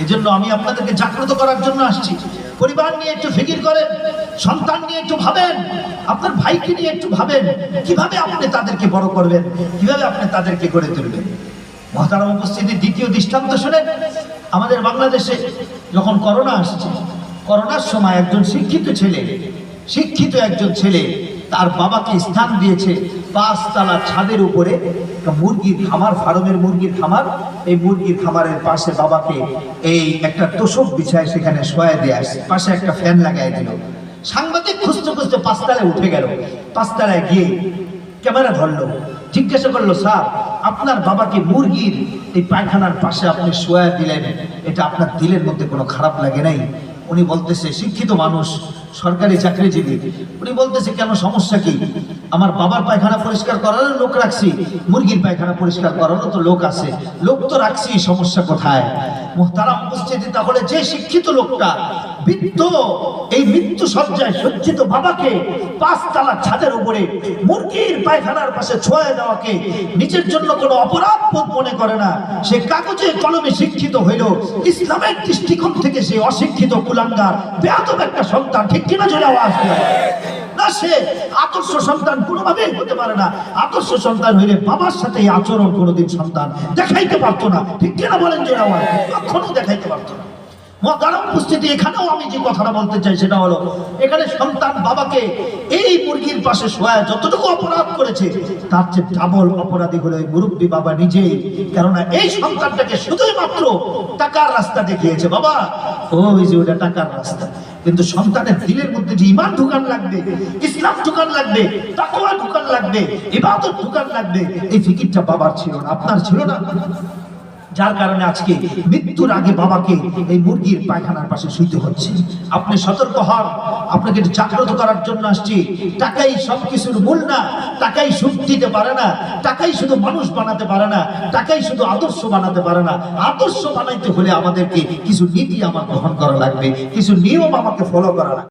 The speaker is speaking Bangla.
এই জন্য আমি আপনাদেরকে জাগ্রত করার জন্য আসছি। পরিবার নিয়ে একটু ফিকির করেন, সন্তান নিয়ে একটু ভাবেন, আপনার ভাইকে নিয়ে একটু ভাবেন, কীভাবে আপনি তাদেরকে বড় করবেন, কীভাবে আপনি তাদেরকে গড়ে তুলবেন। মহতারাম উপস্থিতির দ্বিতীয় দৃষ্টান্ত শুনেন, আমাদের বাংলাদেশে যখন করোনা আসছে, করোনার সময় একজন শিক্ষিত ছেলে, শিক্ষিত একজন ছেলে তার বাবাকে স্থান দিয়েছে পাঁচতলা ছাদের উপরে। মুরগির খামার, ফার্মের মুরগির খামার। এই মুরগির খামারের পাশে বাবাকে এই একটা তোষক বিছায় সেখানে শোয়া দিয়ে আসে পাশে একটা ফ্যান লাগাই দিল। সাংবাদিক খুঁজতে খুঁজতে পাঁচতলায় উঠে গেল। পাঁচতলায় গিয়ে ক্যামেরা ধরলো। জিজ্ঞাসা করল, স্যার, আপনার বাবাকে মুরগির এই পায়খানার পাশে আপনি শোয়া দিলেন? এটা আপনার দিলের মধ্যে কোনো খারাপ লাগে নাই? উনি বলতেছে, শিক্ষিত মানুষ সরকারি চাকরিজীবী উনি বলতেছে, কেন, সমস্যা কি? আমার বাবার পায়খানা পরিষ্কার করার লোক রাখছি, মুরগির পায়খানা পরিষ্কার করারও তো লোক আছে, লোক তো রাখছি, সমস্যা কোথায়? মোহতারাম উপস্থিতি, তাহলে যে শিক্ষিত লোকটা বৃদ্ধ, এই মৃত্যু সজ্জায় সজ্জিত বাবাকে পাঁচতলা ছাদের উপরে মুরগির পায়খানার পাশে ছোঁয়া দেওয়াকে নিজের জন্য কোনো অপরাধ বোধ মনে করে না। সে কাগজে কলমে শিক্ষিত হইল, ইসলামের দৃষ্টিকোণ থেকে সে অশিক্ষিত কুলাঙ্গার, বেয়াদব একটা সন্তান, ঠিক কিনা জোরে আওয়াজ না, সে আদর্শ সন্তান কোনোভাবেই হতে পারে না। আদর্শ সন্তান হইলে বাবার সাথে আচরণ কোনোদিন সন্তান দেখাইতে পারতো না। ঠিক কিনা বলেন যে আওয়াজ কখনো দেখাইতে পারতো না। মহাদার উপস্থিতি, এখানেও আমি যে কথাটা বলতে চাই সেটা হলো, এখানে সন্তান বাবাকে এই মুরগির পাশে শোয়া যতটুকু অপরাধ করেছে, তার চেয়ে ডাবল অপরাধী হলো এই মুরব্বী বাবা নিজেই। কেননা এই সন্তানটাকে শুধুই মাত্র টাকার রাস্তা দেখিয়েছে। বাবা ওই যে ওটা টাকার রাস্তা। কিন্তু সন্তানের দিলের মধ্যে যে ইমান ঢুকান লাগবে, ইসলাম ঢুকান লাগবে, তাকওয়া ঢুকান লাগবে, ইবাদত ঢুকান লাগবে, এই ফিকিরটা বাবার ছিল না, আপনার ছিল না। যার কারণে আজকে মৃত্যুর আগে বাবাকে এই মুরগির পায়খানার পাশে শুইতে হচ্ছে। আপনি সতর্ক হন। আপনাকে জাগ্রত করার জন্য আসছি। টাকাই সবকিছুর মূল না। টাকাই সুখ দিতে পারে না। টাকাই শুধু মানুষ বানাতে পারে না। টাকাই শুধু আদর্শ বানাতে পারে না। আদর্শ বানাইতে হলে আমাদেরকে কিছু নীতি আমার গ্রহণ করা লাগবে। কিছু নিয়ম আমাকে ফলো করা লাগবে।